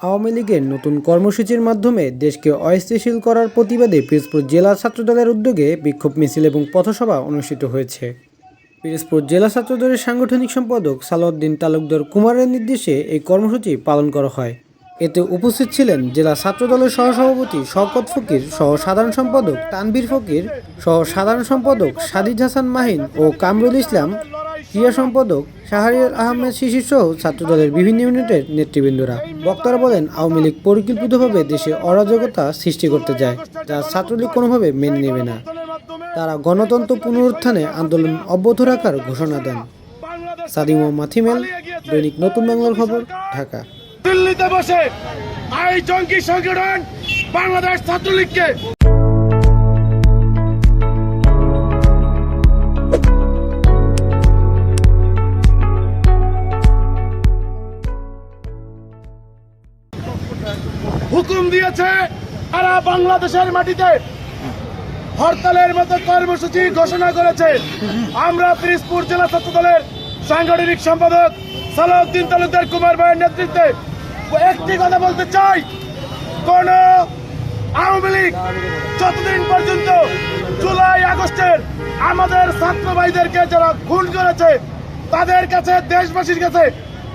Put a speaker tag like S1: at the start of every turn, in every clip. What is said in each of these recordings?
S1: আওয়ামী লীগের নতুন কর্মসূচির মাধ্যমে দেশকে অস্থিতিশীল করার প্রতিবাদে পিরোজপুর জেলা ছাত্রদলের উদ্যোগে বিক্ষোভ মিছিল এবং পথসভা অনুষ্ঠিত হয়েছে। পিরোজপুর জেলা ছাত্রদলের সাংগঠনিক সম্পাদক সালাউদ্দিন তালুকদার কুমারের নির্দেশে এই কর্মসূচি পালন করা হয়। এতে উপস্থিত ছিলেন জেলা ছাত্রদলের সহসভাপতি শওকত ফকির সহ সাধারণ সম্পাদক তানভীর ফকির সহ সাধারণ সম্পাদক সাদিদ হাসান মাহিন ও কামরুল ইসলাম ক্রীড়া সম্পাদক শাহরিয়ার আহমেদ শিশির সহ ছাত্রদলের বিভিন্ন ইউনিটের নেতৃবৃন্দরা। বক্তারা বলেন, আওয়ামী লীগ পরিকল্পিতভাবে দেশে অরাজকতা সৃষ্টি করতে যায় যা ছাত্রলীগ কোনোভাবে মেনে নেবে না। তারা গণতন্ত্র পুনরুত্থানে আন্দোলন অব্যাহত রাখার ঘোষণা দেন। সাদিম মাথিমেল দৈনিক নতুন বাংলার খবর, ঢাকা।
S2: দিল্লিতে বসে এই জঙ্গি সংগঠন বাংলাদেশ ছাত্রলীগকে হুকুম দিয়েছে তারা বাংলাদেশের মাটিতে হরতালের মতো কর্মসূচি ঘোষণা করেছে। আমরা পিরিজপুর জেলা ছাত্র দলের সাংগঠনিক সম্পাদক সালাউদ্দিন তালুকদার কুমার ভাইয়ের নেতৃত্বে একটি কথা বলতে চাই। কোন আওয়ামী লীগ যতদিন পর্যন্ত জুলাই আগস্টের আমাদের ছাত্র ভাইদেরকে যারা খুন করেছে, তাদের কাছে দেশবাসীর কাছে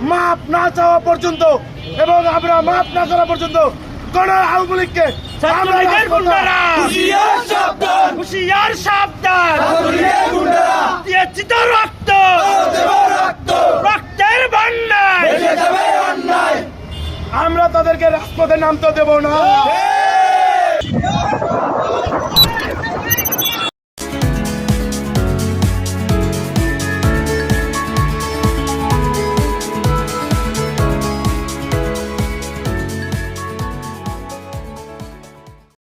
S2: মাপ না চাওয়া পর্যন্ত এবং আমরা মাপ না করা পর্যন্ত কোন আওয়ামী লীগকে
S3: হুঁশিয়ার সাবধান।
S4: রক্ত।
S3: রক্ত।
S4: রক্তের বন্যায়
S2: আমরা তাদেরকে রাজপথে নামতে দেব না।